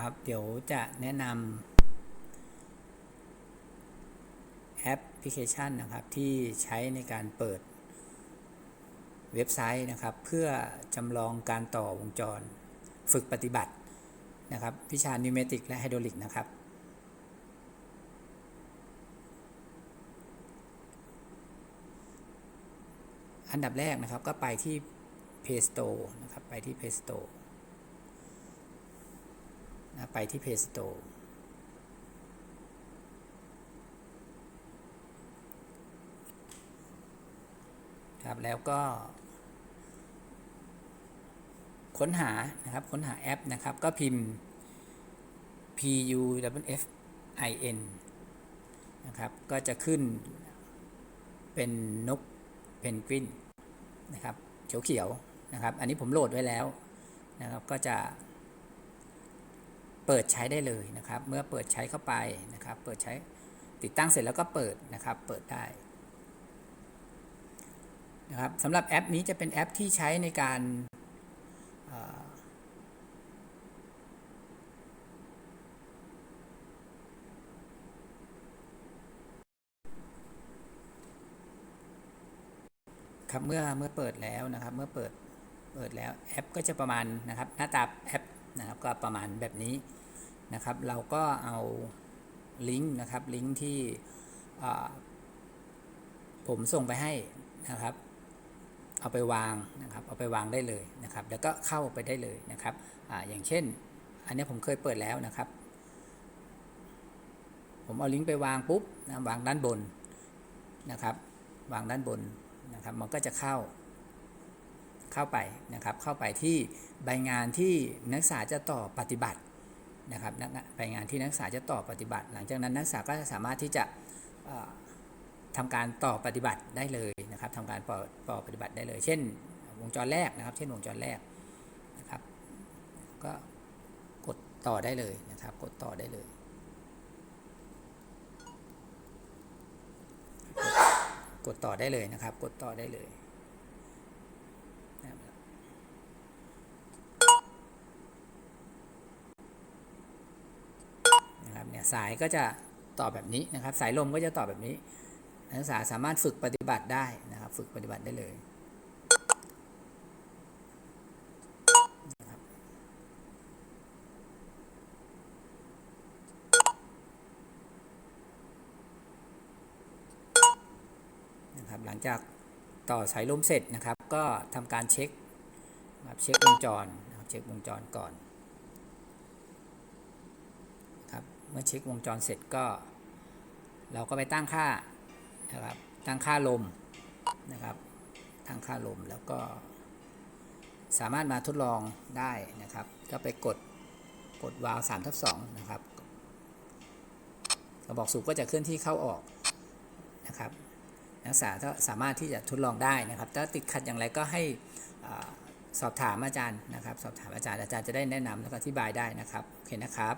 ครับ เดี๋ยวจะแนะนำแอปพลิเคชันนะครับที่ใช้ในการเปิดเว็บไซต์นะครับ เพื่อจำลองการต่อวงจรฝึกปฏิบัตินะครับวิชานิวเมติกและไฮดรอลิกนะครับ อันดับแรกนะครับก็ไปที่ Play Store นะครับ ไปที่ Play Store นะไปที่ Play Store ครับแล้วก็ ค้นหานะครับค้นหาแอปนะครับก็พิมพ์ p u w f i n นะครับก็จะขึ้นเป็นนกเพนกวินนะครับเขียวๆนะครับ อันนี้ผมโหลดไว้แล้วนะครับก็จะ ปิดใช้ได้เลยนะครับ เมื่อเปิดใช้เข้าไปนะครับ เปิดใช้ติดตั้งเสร็จแล้วก็เปิดนะครับ เปิดได้นะครับสำหรับแอปนี้จะเป็นแอปที่ใช้ในการครับเมื่อเมื่อเปิดแล้วนะครับ เมื่อเปิดเปิดแล้วแอปก็จะประมาณนะครับ หน้าตาแอป นะครับก็ประมาณแบบนี้นะครับ เราก็เอาลิงก์นะครับลิงก์ที่ผมส่งไปให้นะครับ เอาไปวางนะครับเอาไปวางได้เลยนะครับ แล้วก็เข้าไปได้เลยนะครับอาอย่างเช่น อันนี้ผมเคยเปิดแล้วนะครับ ผมเอาลิงก์ไปวางปุ๊บนะวางด้านบนนะครับ วางด้านบนนะครับ มันก็จะเข้า เข้าไปนะครับ เข้าไปที่ใบงานที่นักศึกษาจะต่อปฏิบัตินะครับใบงานที่นักศึกษาจะต่อปฏิบัติ หลังจากนั้นนักศึกษาก็จะสามารถที่จะเอ่อทำการต่อปฏิบัติได้เลยนะครับทำการต่อปฏิบัติได้เลย เช่น วงจรแรกนะครับ เช่นวงจรแรกนะครับ ก็กดต่อได้เลยนะครับ กดต่อได้เลย กดต่อได้เลยนะครับ กดต่อได้เลยนะครับ นะครับเนี่ยสายก็จะต่อแบบนี้นะครับ สายลมก็จะต่อแบบนี้ นักศึกษาสามารถฝึกปฏิบัติได้นะครับ ฝึกปฏิบัติได้เลยนะครับหลังจากต่อสายลมเสร็จนะครับ ก็ทำการเช็คเช็ควงจรนะครับเช็ควงจรก่อนครับ เมื่อเช็ควงจรเสร็จก็ เราก็ไปตั้งค่านะครับตั้งค่าลมนะครับตั้งค่าลมแล้วก็สามารถมาทดลองได้นะครับ ก็ไปกดกดวาล์ว3ทับ2นะครับกระบอกสูบก็จะเคลื่อนที่เข้าออกนะครับ นักศึกษาสามารถที่จะทดลองได้นะครับ ถ้าติดขัดอย่างไรก็ให้อสอบถามอาจารย์นะครับ สอบถามอาจารย์อาจารย์จะได้แนะนำแล้วก็อธิบายได้นะครับโอเคนะครับ